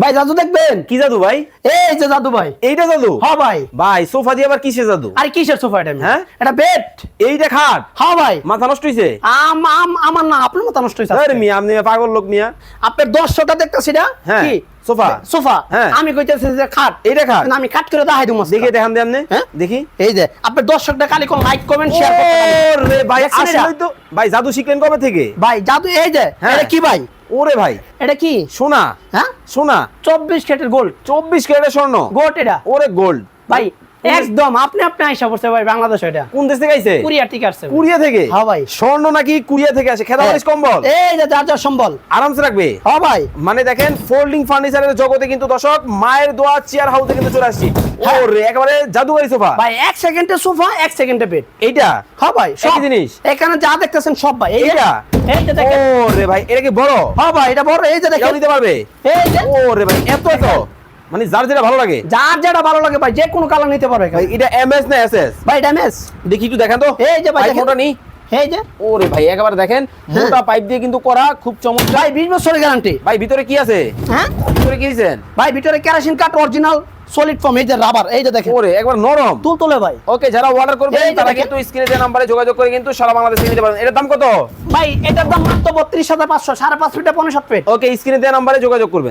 ভাই জাদু দেখবেন? কি জাদু ভাই? এই যে জাদু ভাই। এইটা জাদু? হ ভাই। ভাই সোফা দিয়ে আবার কিসে জাদু? আরে কিসের সোফা এটা হ্যাঁ? এটা বেড এইটা খাট? হ্যাঁ ভাই। মাথা নষ্ট হইছে? আম আম আমার না আপনার মতো নষ্ট হয়েছে আরে মিয়া আপনি পাগল লোক মিয়া। আপনার দশটা দেখতেছি না? হ্যাঁ, কি? সোফা। সোফা। হ্যাঁ। আমি কইতেছি যে খাট। এইটা খাট? আমি খাট করে দেখাই দেবো দেখি দেখান দে আপনি। হ্যাঁ? দেখি। এই যে আপনার দর্শকটা খালি কোন লাইক কমেন্ট শেয়ার ওরে ভাই? আসলেই তো ভাই জাদু শিখলেন কবে থেকে? ভাই জাদু এই যে হ্যাঁ। এটা কি ভাই? ওরে ভাই। এটা কি? সোনা। হ্যাঁ? সোনা। চব্বিশ ক্যারেটের গোল্ড। চব্বিশ ক্যারেটের স্বর্ণ। এটা? ওরে গোল্ড। ভাই একদম আপনি আপনি আইসা পড়ছে ভাই বাংলাদেশ এটা। কোন দেশ থেকে আইছে? কুরিয়া ঠিক আছে কুরিয়া থেকে? হ্যাঁ ভাই। স্বর্ণ নাকি কুরিয়া থেকে আসে? খেদা বালিশ কম্বল। এই যে যার যার সম্বল। আরামসে রাখবে? হ্যাঁ ভাই। মানে দেখেন ফোল্ডিং ফার্নিচারের জগতে কিন্তু দর্শক মায়ের দোয়া চেয়ার হাউসে কিন্তু চলে আসছি। হ্যাঁ। ওরে একেবারে জাদুকারী সোফা। ভাই এক সেকেন্ডে সোফা এক সেকেন্ডে বেড এইটা? হ্যাঁ ভাই সব। জিনিস? এখানে যা দেখতেছেন সব ভাই। এইটা? ওরে ভাই এটা কি বড়? হ্যাঁ ভাই এটা বড় এই যে এটাও নিতে পারবে? এই যে। ওরে ভাই এত এত। মানে যার যেটা ভালো লাগে। যার যেটা ভালো লাগে ভাই যে কোনো কালার নিতে পারবে ভাই এটা এমএস না এসএস ভাই ড্যামেজ দেখি একটু দেখেন তো। এই যে ভাই। মোটা নি। এই যে। ওরে ভাই একেবারে দেখেন মোটা পাইপ দিয়ে কিন্তু করা খুব চমৎকার। ভাই বিশ বছরের গ্যারান্টি। ভাই ভিতরে কি আছে? হ্যাঁ? ভিতরে কি দিয়েছেন? ভাই ভিতরে কেরাসিন কাঠ অরিজিনাল সলিড ফর্ম এই যে রাবার এই যে দেখেন। ওরে একবার নরম। তুল তুলে ভাই। ওকে যারা অর্ডার করবেন যে তারা কিন্তু স্ক্রিনে যে নাম্বারে যোগাযোগ করে কিন্তু সারা বাংলাদেশে নিতে পারেন এটার দাম কত? ভাই এটার দাম মাত্র বত্রিশ হাজার পাঁচশো সাড়ে পাঁচ ফিটে পনেরো সাত ফিট। ওকে স্ক্রিনে দেওয়া নাম্বারে যোগাযোগ করবেন।